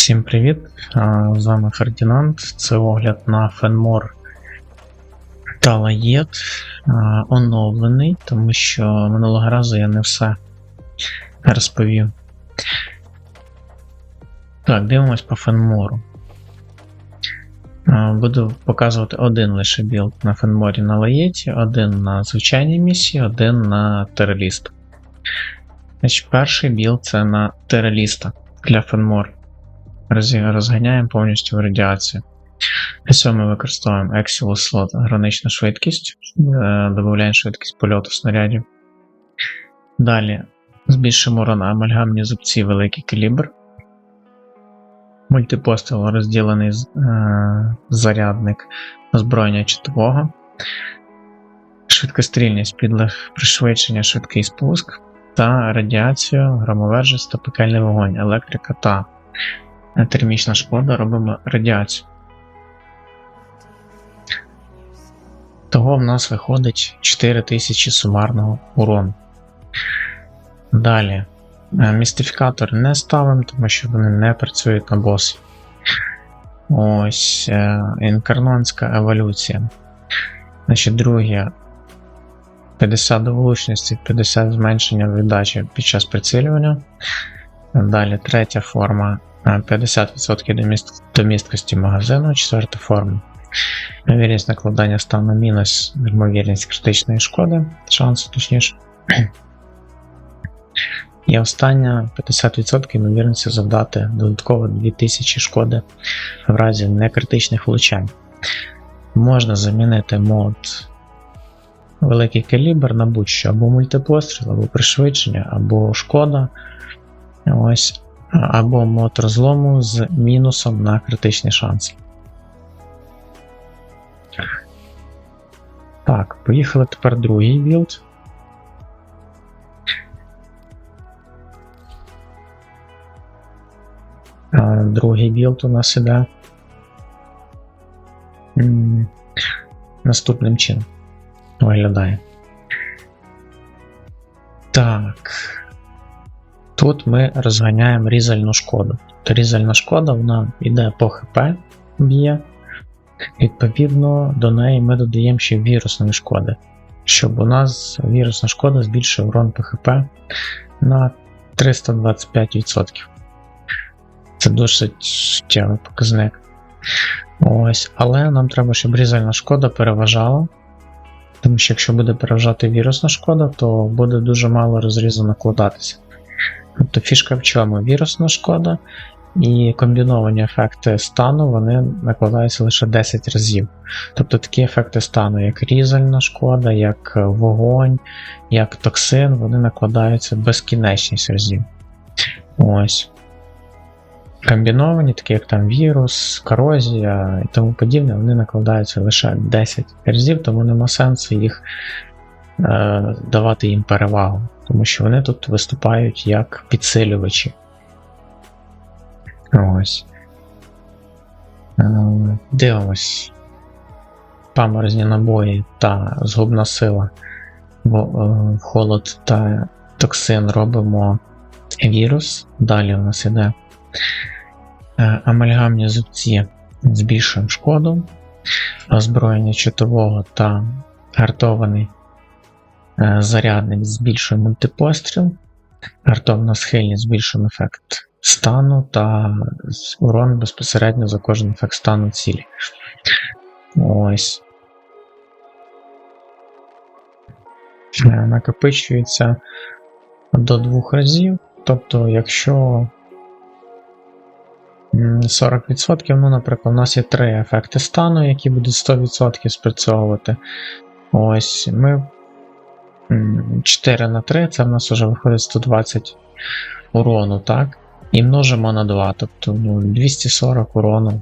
Всім привіт! З вами Фердінанд. Це огляд на Фенмор Талаєт а, оновлений, тому що минулого разу я не все розповів. Так, дивимось по Фенмору. Буду показувати один лише білд на Фенморі на Лаєті, один на звичайній місії, один на тераліст. Значить, перший білд це на тераліста для Фенмор. Роз- Розганяємо повністю радіацію. Для ми використовуємо Axial Slot, гранична швидкість, е, додаємо швидкість польоту снарядів. Далі збільшимо урон амальгамні зубці великий калібр. Мультипостіл розділений е, зарядник озброєння чотового. Швидкострільність, підлег пришвидшення, швидкий спуск та радіацію, громовержість та пекельний вогонь, електрика та термічна шкода робимо радіацію. Того в нас виходить 4000 сумарного урону. Далі. е, Містифікатор не ставимо, тому що вони не працюють на босі. Ось е, інкарнонська еволюція. Значить, друге 50 до влучності, 50 зменшення віддачі під час прицілювання. Далі третя форма 50% до, міст... до місткості магазину, четверта форма. Ймовірність накладання стану мінус ймовірність критичної шкоди, шансу точніше. І остання 50% ймовірності завдати додатково 2000 шкоди в разі некритичних влучань. Можна замінити мод великий калібр на будь-що або мультипостріл, або пришвидшення, або шкода. Ось або мод розлому з мінусом на критичний шанс. Так, поїхали тепер другий білд. Другий білд у нас іде. Наступним чином виглядає. Так. Тут ми розганяємо різальну шкоду. Тобто різальна шкода вона йде по ХП б'є. Відповідно, до неї ми додаємо ще вірусної шкоди, щоб у нас вірусна шкода збільшує урон по ХП на 325%. Це досить суттєвий показник. Ось, але нам треба, щоб різальна шкода переважала. Тому що якщо буде переважати вірусна шкода, то буде дуже мало розрізу накладатися. Тобто фішка в чому? Вірусна шкода і комбіновані ефекти стану вони накладаються лише 10 разів. Тобто такі ефекти стану, як різальна шкода, як вогонь, як токсин, вони накладаються безкінечність разів. Ось. Комбіновані, такі як там вірус, корозія і тому подібне, вони накладаються лише 10 разів, тому нема сенсу їх е, давати їм перевагу, тому що вони тут виступають як підсилювачі. Ось. Е, Дивимось. Паморозні набої та згубна сила. Бо, е, холод та токсин робимо вірус. Далі у нас іде е, амальгамні зубці збільшуємо шкоду. Озброєння чотового та гартований е, зарядник збільшує мультипостріл. Гартовна схильність збільшуємо ефект стану та урон безпосередньо за кожен ефект стану цілі. Ось. Е, Накопичується до двох разів. Тобто, якщо 40%, ну, наприклад, у нас є три ефекти стану, які будуть 100% спрацьовувати. Ось ми 4 на 3, це в нас вже виходить 120 урону, так? І множимо на 2, тобто ну, 240 урону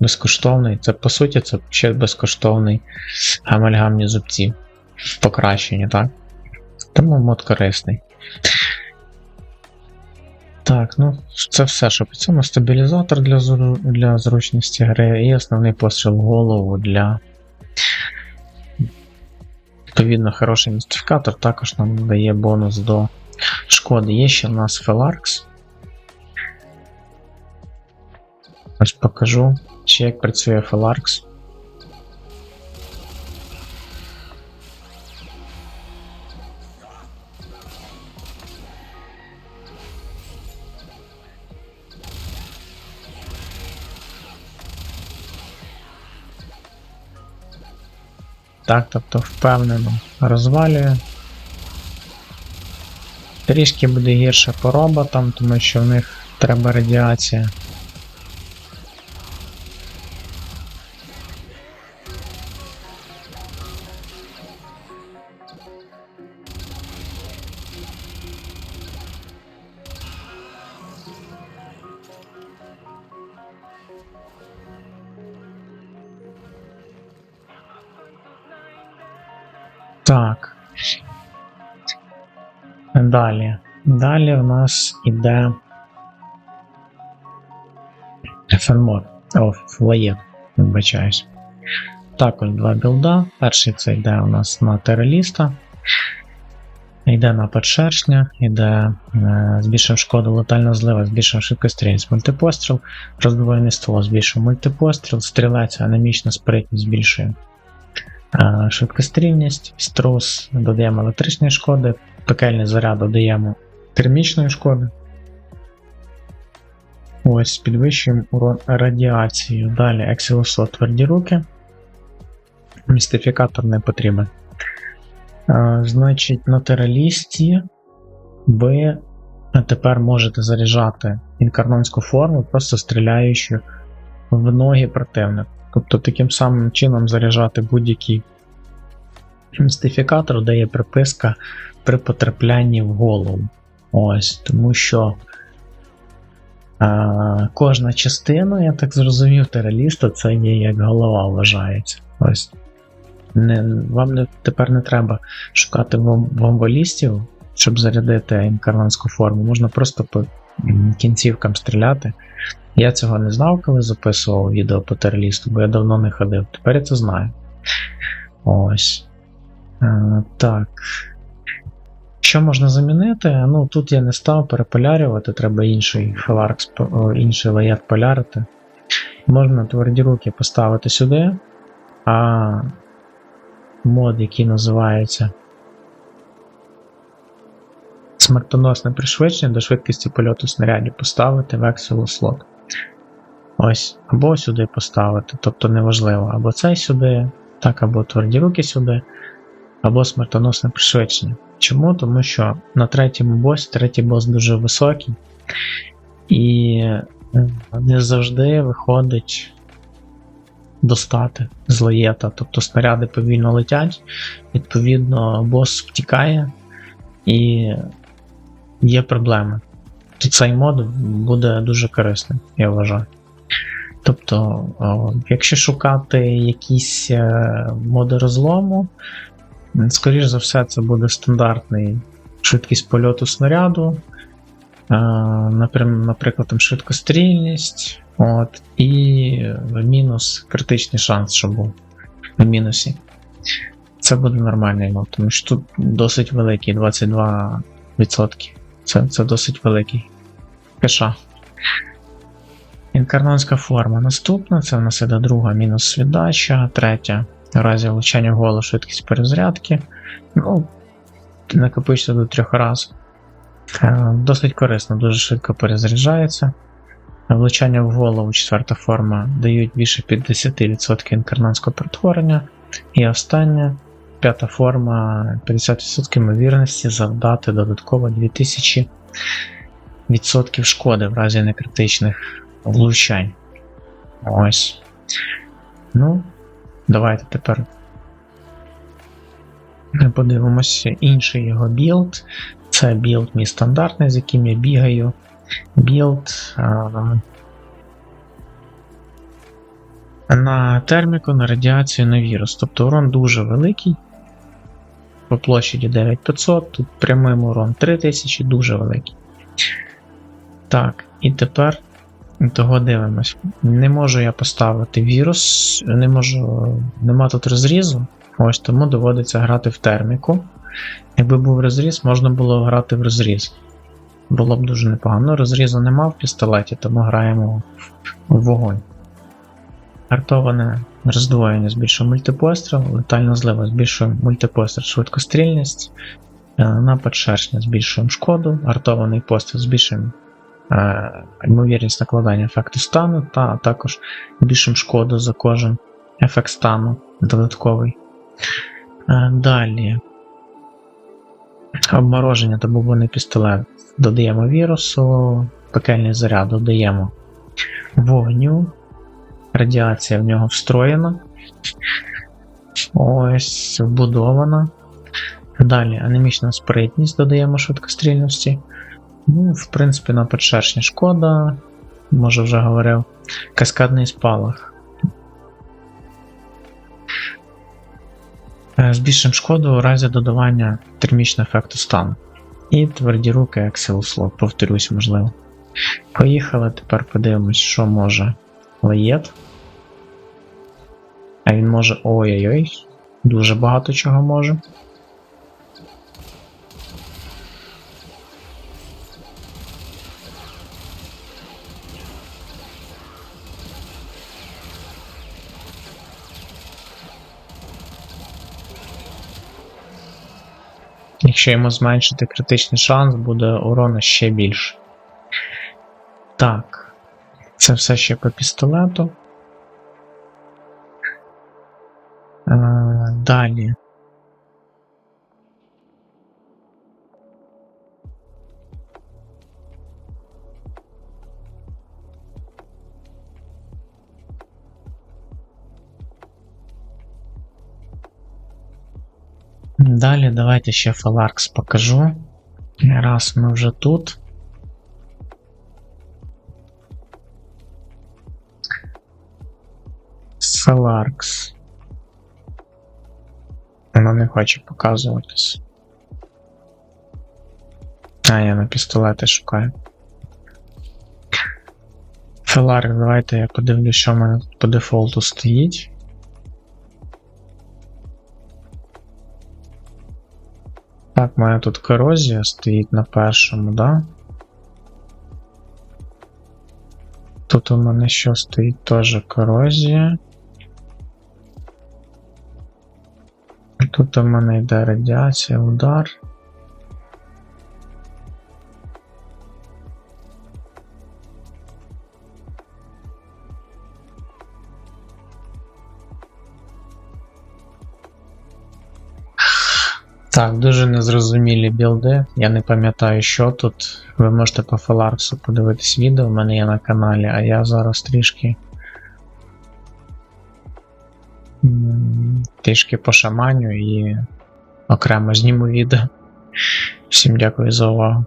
безкоштовний. Це по суті це ще безкоштовний амальгамні зубці. Покращення, так? Тому мод корисний. Так, ну це все, що по цьому стабілізатор для, зру- для зручності гри і основний постріл в голову для. Відповідно, хороший містифікатор також нам дає бонус до шкоди. Є ще в нас Феларкс. Ось покажу, ще як працює Феларкс. Так, тобто впевнено розвалює. Трішки буде гірше по роботам, тому що в них треба радіація. Так. Далі. Далі в нас іде Фенмор. О, флоєт, вибачаюсь. Також два білда. Перший це йде у нас на тереліста. Йде напад шершня, йде е, збільшив шкоду летального злива, збільшив швидкострільність мультипостріл, роздвоєний ствол, збільшив мультипостріл, стрілець, анемічна спритність збільшує швидкострільність, струс додаємо електричної шкоди, пекельний заряд додаємо термічної шкоди. Ось, підвищуємо урон радіації. Далі Excelso тверді руки. Містифікатор не потрібен. Значить, на тералісті ви тепер можете заряджати інкарнонську форму, просто стріляючи в ноги противника. Тобто таким самим чином заряджати будь-який містифікатор дає приписка при потраплянні в голову. Ось, тому що а, кожна частина, я так зрозумів, тераліста це є як голова вважається. Ось. Не, вам не, тепер не треба шукати вом- вомволістів, щоб зарядити інкарнанську форму. Можна просто по кінцівкам стріляти. Я цього не знав, коли записував відео по тералісту, бо я давно не ходив. Тепер я це знаю. Ось. Е, так. Що можна замінити? Ну, тут я не став переполярювати, треба інший феларкс, інший лаєт полярити. Можна тверді руки поставити сюди, а мод, який називається смертоносне пришвидшення до швидкості польоту снарядів поставити в Excel слот. Ось, або сюди поставити, тобто неважливо, або цей сюди, так, або тверді руки сюди, або смертоносне пришвидшення. Чому? Тому що на третьому босі третій бос дуже високий, і е, не завжди виходить достати з лаєта. Тобто снаряди повільно летять, відповідно, бос втікає і є проблеми. То цей мод буде дуже корисним, я вважаю. Тобто, якщо шукати якісь е, моди розлому, Скоріш за все, це буде стандартний швидкість польоту снаряду, е, наприклад, там швидкострільність, от, і мінус критичний шанс, що був в мінусі. Це буде нормальний мод, тому що тут досить великий 22%. Це, це досить великий кеша. Інкарнонська форма наступна, це в нас іде друга мінус віддача, третя в разі влучання в голову швидкість перезарядки. Ну, накопичиться до трьох разів. Е, Досить корисно, дуже швидко перезаряджається. Влучання в голову, четверта форма, дають більше 50% інкарнанського перетворення. І остання, п'ята форма, 50% ймовірності завдати додатково 2000% шкоди в разі некритичних влучань. Ось. Ну, Давайте тепер подивимося інший його білд. Це білд мій стандартний, з яким я бігаю. Білд на терміку, на радіацію, на вірус. Тобто урон дуже великий. По площаді 9500, тут прямим урон 3000, дуже великий. Так, і тепер того дивимось. Не можу я поставити вірус, не можу. Нема тут розрізу. Ось тому доводиться грати в терміку. Якби був розріз, можна було грати в розріз. було б дуже непогано. Розрізу нема в пістолеті, тому граємо в вогонь. Артоване роздвоєння збільшує мультипостріл, летальна злива збільшує мультипостріл, швидкострільність, е, напад шершня збільшуємо шкоду, артований постріл збільшуємо ймовірність накладання ефекту стану, та також збільшуємо шкоду за кожен ефект стану додатковий. Е, далі. Обмороження та бубонний пістолет. Додаємо вірусу, пекельний заряд додаємо вогню. Радіація в нього встроєна. Ось, вбудована. Далі анемічна спритність додаємо швидкострільності. Ну, в принципі, на подшершня шкода, може вже говорив. Каскадний спалах. Е, Збільшимо шкоду у разі додавання термічного ефекту стану. І тверді руки Excel Slot, повторюсь, можливо. Поїхали, тепер подивимось, що може лаєт. А він може. Ой-ой-ой. Дуже багато чого може. Якщо йому зменшити критичний шанс, буде урона ще більше. Так. Це все ще по пістолету. Е, Далі. Далі давайте ще Фаларкс покажу. Раз ми вже тут. Фаларкс. Вона не хоче показуватись. А, я на пістолети шукаю. Феларк, давайте я подивлюсь, що в мене тут по дефолту стоїть. Так, в мене тут корозія стоїть на першому, да? Тут у мене що стоїть теж корозія. Тут у мене йде радіація, удар. Так, дуже незрозумілі білди. Я не пам'ятаю, що тут. Ви можете по Фаларксу подивитись відео, в мене є на каналі, а я зараз трішки. Трішки пошаманю і окремо зніму відео. Всім дякую за увагу.